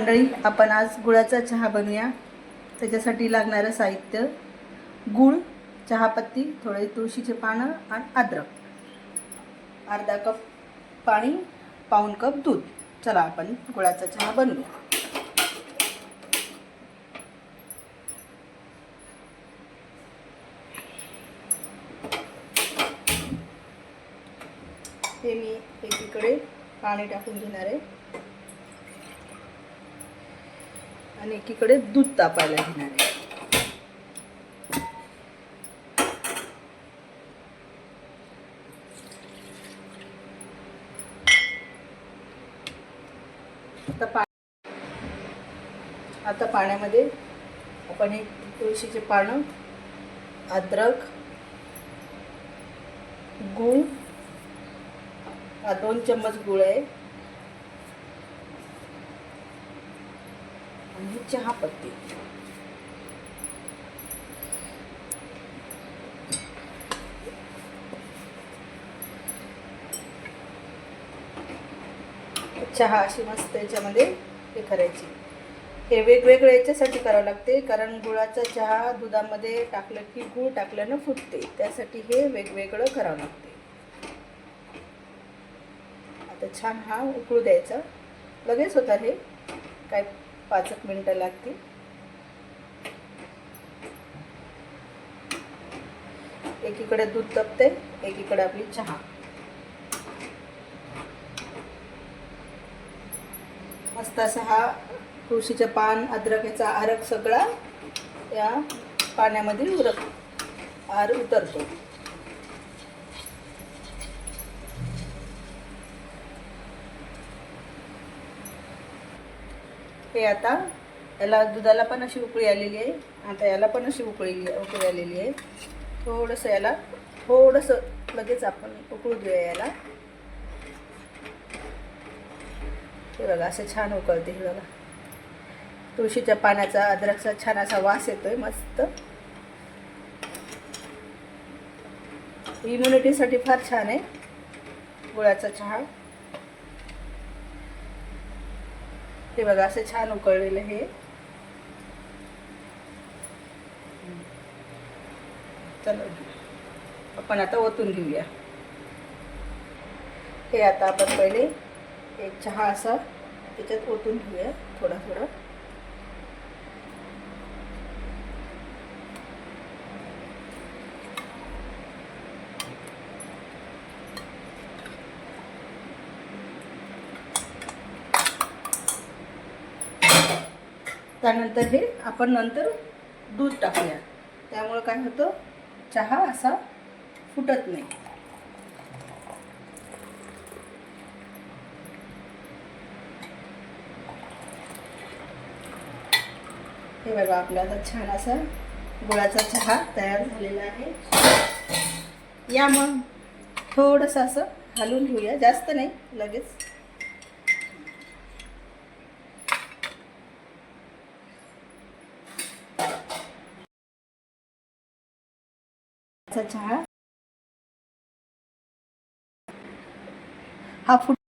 मंडळी आपण आज गुळाचा चहा बनवूया. त्याच्यासाठी लागणारं साहित्य गूळ चहापत्ती थोडे तुळशीचे पानं आणि अद्रक. अर्धा कप पाणी पाऊन कप दूध. चला आपण गुळाचा चहा बनवूया. हे मी एकीकडे पाणी टाकून घेणार आहे. आणि एकीकडे दूध तापायला घेणार आहे. आता पा आता पाण्यामध्ये आपण एक तुळशीचे पानं अद्रक गूळ हा दोन चम्मच गूळ आहे. आणि चहा पत्ती. चहा अशी मस्त याच्यामध्ये हे करायची. हे वेगवेगळ्या याच्यासाठी करावं लागते कारण गुळाचा चहा दुधामध्ये टाकलं की गूळ टाकल्यानं फुटते. त्यासाठी हे वेगवेगळं करावं लागते. आता छान हा उकळू द्यायचा. लगेच होता हे. काय पाच एक मिनटं लागतील. एकीकडे दूध तपते एकीकडे आपली चहा. मस्त असा हा तुळशीचे पान अद्रक याचा आरक सगळा या पाण्यामध्ये उरक आर उतरतो. हे आता याला दुधाला पण अशी उकळी आलेली आहे. आता याला पण अशी उकळी उकळी आलेली आहे. थोडंसं याला थोडंसं लगेच आपण उकळू देऊया याला. हे बघा असं छान उकळते हे बघा. तुळशीच्या पाण्याचा अद्रकचा छान असा वास येतोय मस्त. इम्युनिटीसाठी फार छान आहे. गुळाचा चहा. हे बघा असं छान उकळलेलं हे. चला आपण आता ओतून घेऊया. हे आता आपण पहिले एक चहा असा त्याच्यात ओतून घेऊया थोडा थोडा त्यानंतर हे आपण नंतर दूध टाकूया. त्यामुळं काय होतं? चहा असा फुटत नाही. हे बघा आपला आता छान असा गुळाचा चहा तयार झालेला आहे. या मग थोडंसं असं हलवून घेऊया. जास्त नाही लगेच चहा. हा फुट